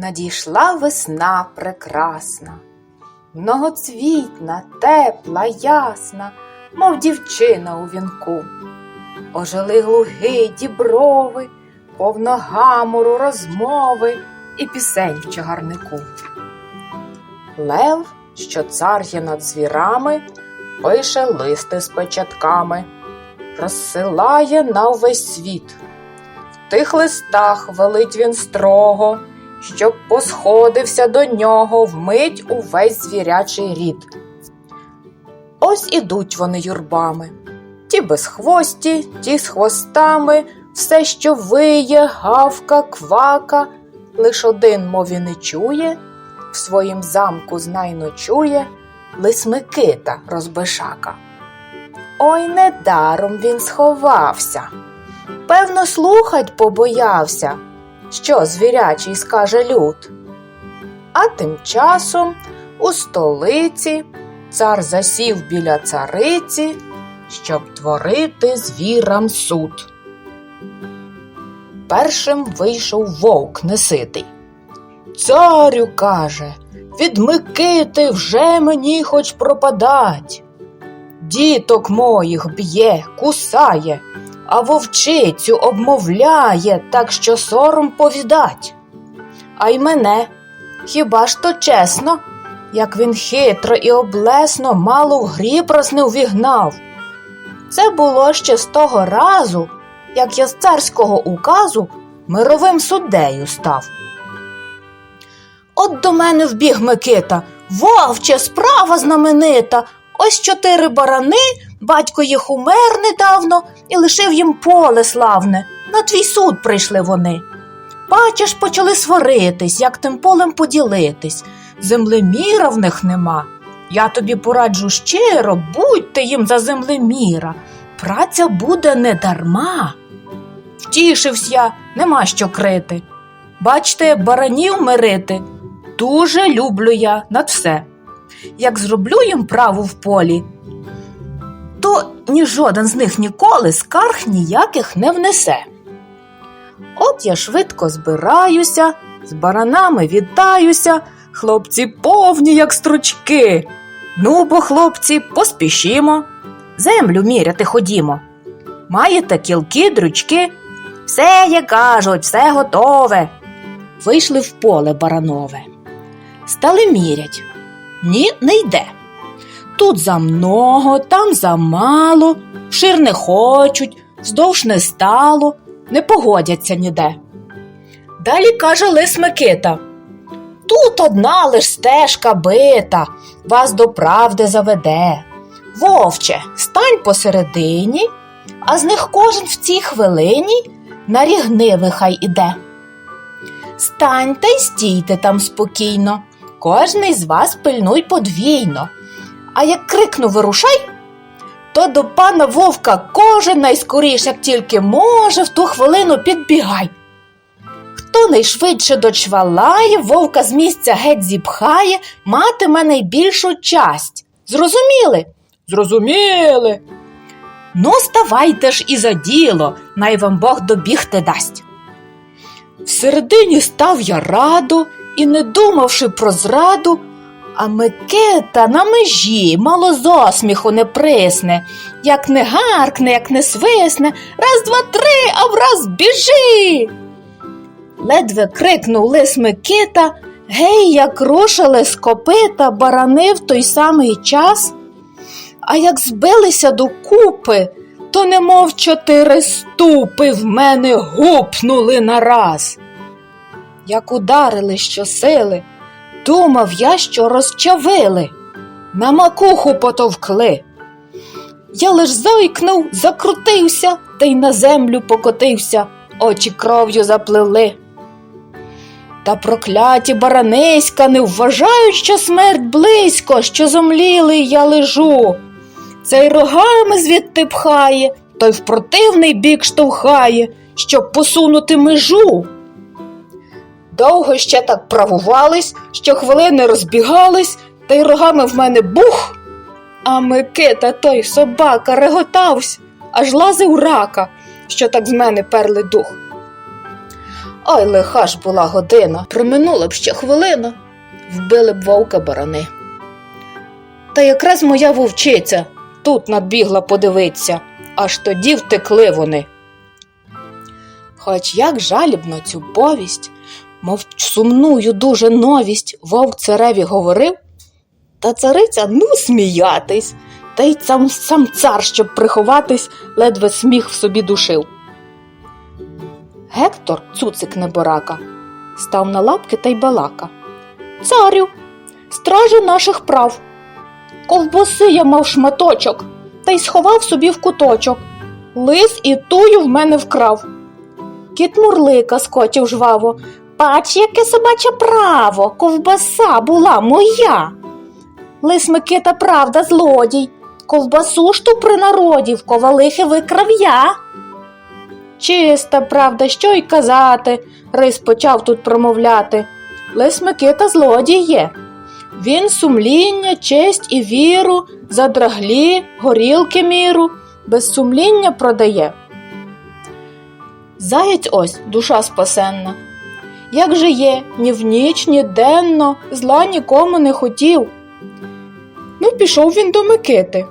Надійшла весна прекрасна, многоцвітна, тепла, ясна, мов дівчина у вінку. Ожили глуги діброви, повно гамору розмови і пісень в чагарнику. Лев, що цар є над звірами, пише листи з печатками, розсилає на увесь світ. В тих листах велить він строго, щоб посходився до нього вмить увесь звірячий рід. Ось ідуть вони юрбами, ті без хвості, ті з хвостами, все, що виє, гавка, квака, лиш один мові не чує, в своїм замку знай ночує лис Микита розбишака. Ой, недаром він сховався. Певно, слухать побоявся, що звірячий скаже люд. А тим часом у столиці цар засів біля цариці, щоб творити звірам суд. Першим вийшов вовк неситий. Царю каже, від Микити вже мені хоч пропадать. Діток моїх б'є, кусає, а вовчицю обмовляє, так що сором повідать. А й мене, хіба ж то чесно, як він хитро і облесно мало в раз не увігнав. Це було ще з того разу, як я з царського указу мировим суддею став. От до мене вбіг Микита. Вовче, справа знаменита. Ось чотири барани, батько їх умер недавно і лишив їм поле славне. На твій суд прийшли вони. Бачиш, почали сваритись, як тим полем поділитись. Землеміра в них нема. Я тобі пораджу щиро, будьте їм за землеміра. Праця буде не дарма. Втішився я, нема що крити. Бачте, баранів мирити. Дуже люблю я над все. Як зроблю їм праву в полі, то ні жоден з них ніколи скарг ніяких не внесе. От я швидко збираюся, з баранами вітаюся, хлопці повні, як стручки. Ну, бо, хлопці, поспішімо, землю міряти ходімо. Маєте кілки, дрючки? Все, як кажуть, все готове. Вийшли в поле баранове. Стали мірять. Ні, не йде. Тут за много, там замало, вшир не хочуть, вздовж не стало, не погодяться ніде. Далі каже лис Микита. Тут одна лиш стежка бита, вас до правди заведе. Вовче, стань посередині, а з них кожен в цій хвилині на рігниви хай іде. Станьте й стійте там спокійно, кожний з вас пильнуй подвійно. А як крикну вирушай, то до пана вовка кожен найскоріш, як тільки може, в ту хвилину підбігай. Хто найшвидше дочвалає, вовка з місця геть зіпхає, матиме найбільшу часть. Зрозуміли? Зрозуміли. Ну, ставайте ж і за діло, най вам Бог добігти дасть. Всередині став я радо і, не думавши про зраду, а Микита на межі мало зосміху не присне, як не гаркне, як не свисне, раз, два, три, а враз біжи. Ледве крикнув лис Микита, гей, як рушили з копита барани в той самий час. А як збилися докупи, то немов чотири ступи в мене гупнули нараз. Як ударили щосили, думав я, що розчавили, на макуху потовкли. Я лиш зойкнув, закрутився та й на землю покотився, очі кров'ю заплили. Та прокляті бараниська не вважають, що смерть близько, що зомлілий я лежу. Цей рогами звідти пхає, той в противний бік штовхає, щоб посунути межу. Довго ще так правувались, що хвилини розбігались, та й рогами в мене бух. А Микита той собака реготавсь, аж лазив рака, що так з мене перли дух. Ой, лиха ж була година, проминула б ще хвилина, вбили б вовка барани. Та якраз моя вовчиця тут надбігла подивитися, аж тоді втекли вони. Хоч як жалібно цю повість, мов сумную дуже новість, вовк цареві говорив, та цариця ну сміятись, та й сам, сам цар, щоб приховатись, ледве сміх в собі душив. Гектор, цуцик неборака, став на лапки та й балака. Царю, стражі наших прав. Ковбаси я мав шматочок, та й сховав собі в куточок. Лис і тую в мене вкрав. Кіт мурлика скотів жваво. Бач, яке собаче право, ковбаса була моя. Лис Микита, правда, злодій. Ковбасу ж ту при народі в ковалихи викрав я. Чиста правда, що й казати, Рис почав тут промовляти. Лис Микита злодій є. Він сумління, честь і віру, задраглі, горілки міру, без сумління продає. Заєць ось душа спасенна. Як же є, ні в ніч, ні денно, зла нікому не хотів. Ну, пішов він до Микити.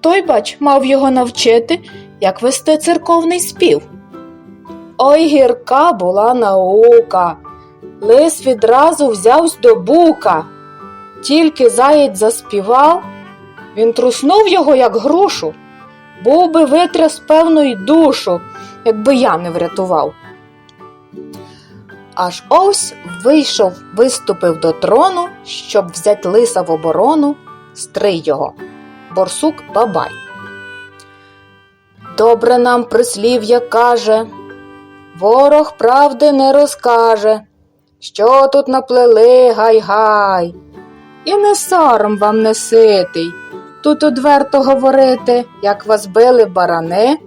Той, бач, мав його навчити, як вести церковний спів. Ой, гірка була наука. Лис відразу взявсь до бука. Тільки заєць заспівав, він труснув його, як грушу, був би витряс певно й душу, якби я не врятував. Аж ось вийшов, виступив до трону, щоб взять лиса в оборону, стрий його, борсук бабай. Добре нам прислів'я каже, ворог правди не розкаже, що тут наплели гай-гай. І не сором вам не ситий, тут одверто говорити, як вас били барани.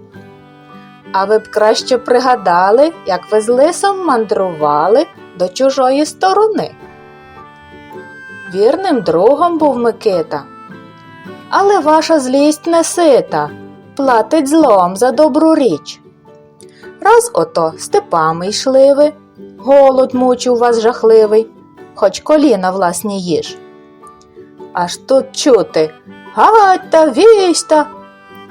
А ви б краще пригадали, як ви з лисом мандрували до чужої сторони. Вірним другом був Микита. Але ваша злість не сита, платить злом за добру річ. Раз ото степами йшли ви, голод мучив вас жахливий, хоч коліна власні їж. Аж тут чути гать та вість та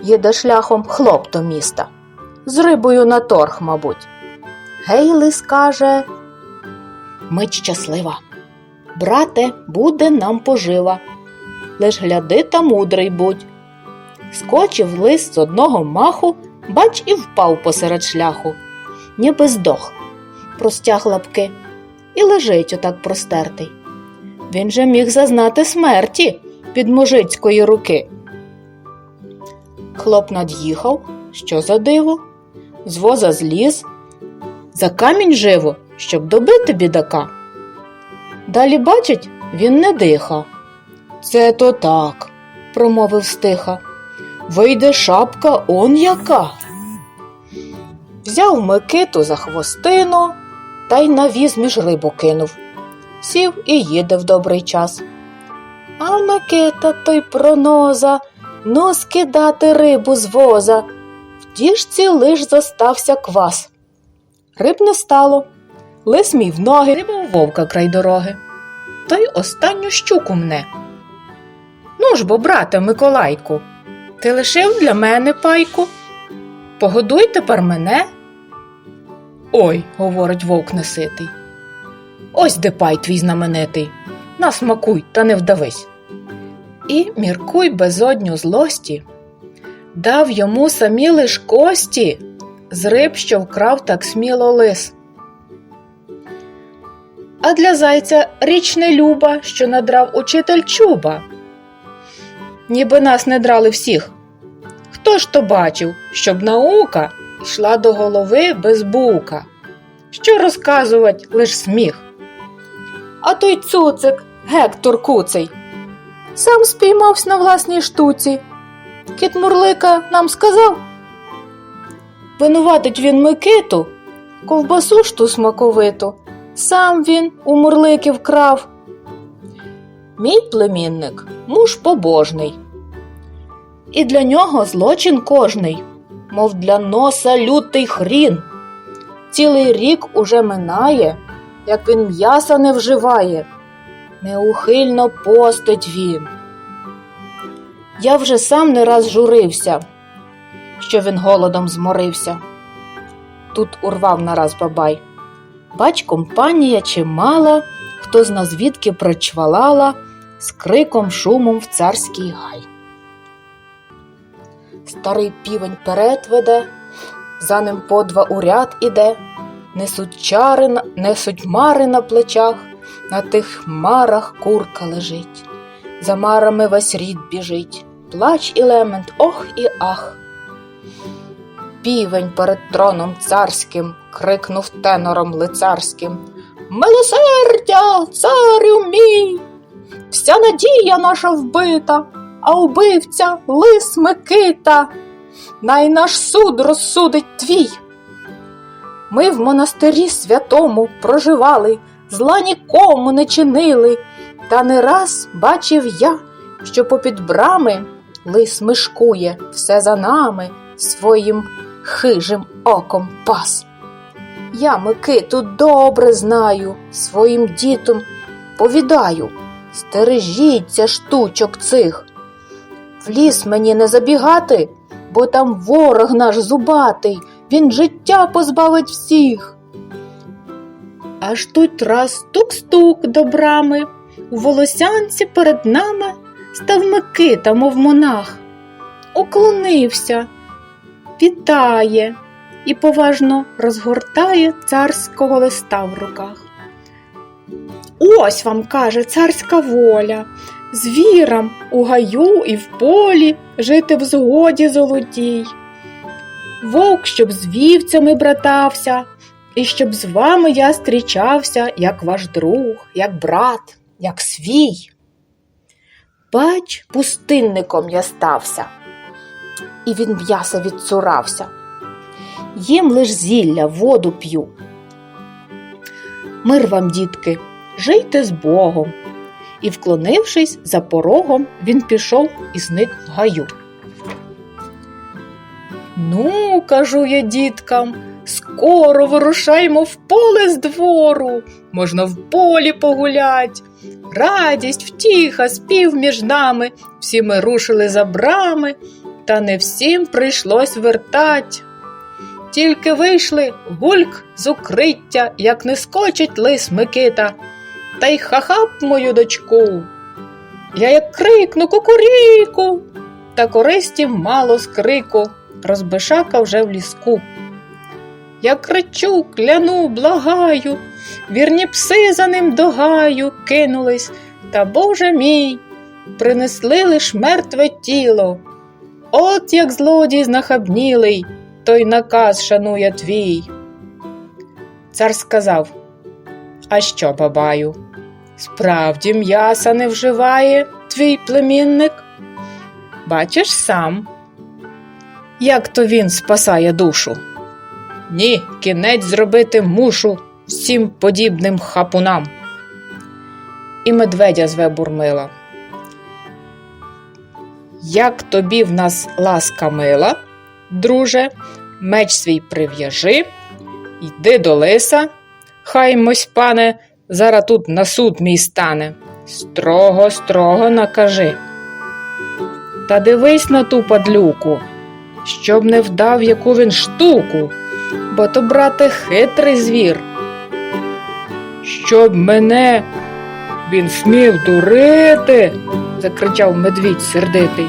їде шляхом хлоп до міста з рибою на торг, мабуть. Гейли скаже Мить щаслива. Брате, буде нам пожива. Лиш гляди та мудрий будь. Скочив лис з одного маху, бач, і впав посеред шляху, ніби здох, простяг лапки і лежить отак простертий. Він же міг зазнати смерті від мужицької руки. Хлоп над'їхав, що за диво, з воза зліз, за камінь живо, щоб добити бідака. Далі, бачить, він не диха. Це то так, промовив стиха. Вийде шапка он яка. Взяв Микиту за хвостину та й на віз між рибу кинув. Сів і їде в добрий час. А Микита той проноза, ну скидати рибу з воза. Діжці лиш зостався квас. Риб не стало. Лис мій в ноги, риба у вовка край дороги. Та й останню щуку мне. Ну ж бо, брате Миколайку, ти лишив для мене пайку? Погодуй тепер мене. Ой, говорить вовк неситий. Ось де пай твій знаменитий. Насмакуй та не вдавись. І міркуй безодню злості, дав йому самі лиш кості з риб, що вкрав так сміло лис. А для зайця річ не люба, що надрав учитель чуба. Ніби нас не драли всіх. Хто ж то бачив, щоб наука йшла до голови без бука? Що розказувати лиш сміх? А той цуцик, Гектор Куций, сам спіймався на власній штуці. Кіт Мурлика нам сказав. Винуватить він Микиту, ковбасу ж ту смаковиту, сам він у Мурлики вкрав. Мій племінник муж побожний. І для нього злочин кожний, мов для носа лютий хрін. Цілий рік уже минає, як він м'яса не вживає. Неухильно постить він. Я вже сам не раз журився, що він голодом зморився. Тут урвав нараз бабай. Бач, компанія чимала, хто зна звідки причвалала, з криком шумом в царський гай. Старий півень перед веде, за ним по два у ряд іде, несуть чари, несуть мари на плечах, на тих хмарах курка лежить. За марами весь рід біжить, плач і лемент, ох і ах. Півень перед троном царським крикнув тенором лицарським Милосердя, царю мій! Вся надія наша вбита, а убивця лис Микита. Най наш суд розсудить твій. Ми в монастирі святому проживали, зла нікому не чинили, та не раз бачив я, що попід брами лис мишкує все за нами своїм хижим оком пас. Я Микиту добре знаю, своїм дітям повідаю, стережіться штучок цих. В ліс мені не забігати, бо там ворог наш зубатий, він життя позбавить всіх. Аж тут раз стук-стук до брами, у волосянці перед нами став Микита, мов монах, уклонився, вітає і поважно розгортає царського листа в руках. Ось вам каже царська воля, звірам у гаю і в полі жити в згоді золотій. Вовк, щоб з вівцями братався, і щоб з вами я зустрічався, як ваш друг, як брат, як свій. Бач, пустинником я стався, і він м'яса відцурався. Їм лиш зілля, воду п'ю. Мир вам, дітки, жийте з Богом. І, вклонившись за порогом, він пішов і зник в гаю. Ну, кажу я діткам, скоро вирушаймо в поле з двору, можна в полі погулять. Радість, втіха, спів між нами, всі ми рушили за брами, та не всім прийшлось вертать. Тільки вийшли гульк з укриття, як не скочить лис Микита, та й хахап мою дочку. Я як крикну кукуріку, та користі мало з крику, розбишака вже в ліску. Я кричу, кляну, благаю, вірні пси за ним до гаю кинулись, та Боже мій, принесли лиш мертве тіло. От як злодій знахабнілий, той наказ шанує твій. Цар сказав А що, бабаю? Справді м'яса не вживає твій племінник? Бачиш сам, як то він спасає душу. Ні, кінець зробити мушу всім подібним хапунам. І медведя зве бурмила. Як тобі в нас ласка мила, друже, меч свій прив'яжи, йди до лиса, хай мось пане, зараз тут на суд мій стане. Строго, строго накажи. Та дивись на ту падлюку, щоб не вдав яку він штуку, бо то, брате, хитрий звір. Щоб мене він смів дурити, закричав медвідь сердитий,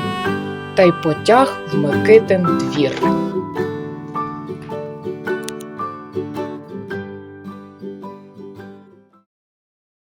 та й потяг в Микитин двір.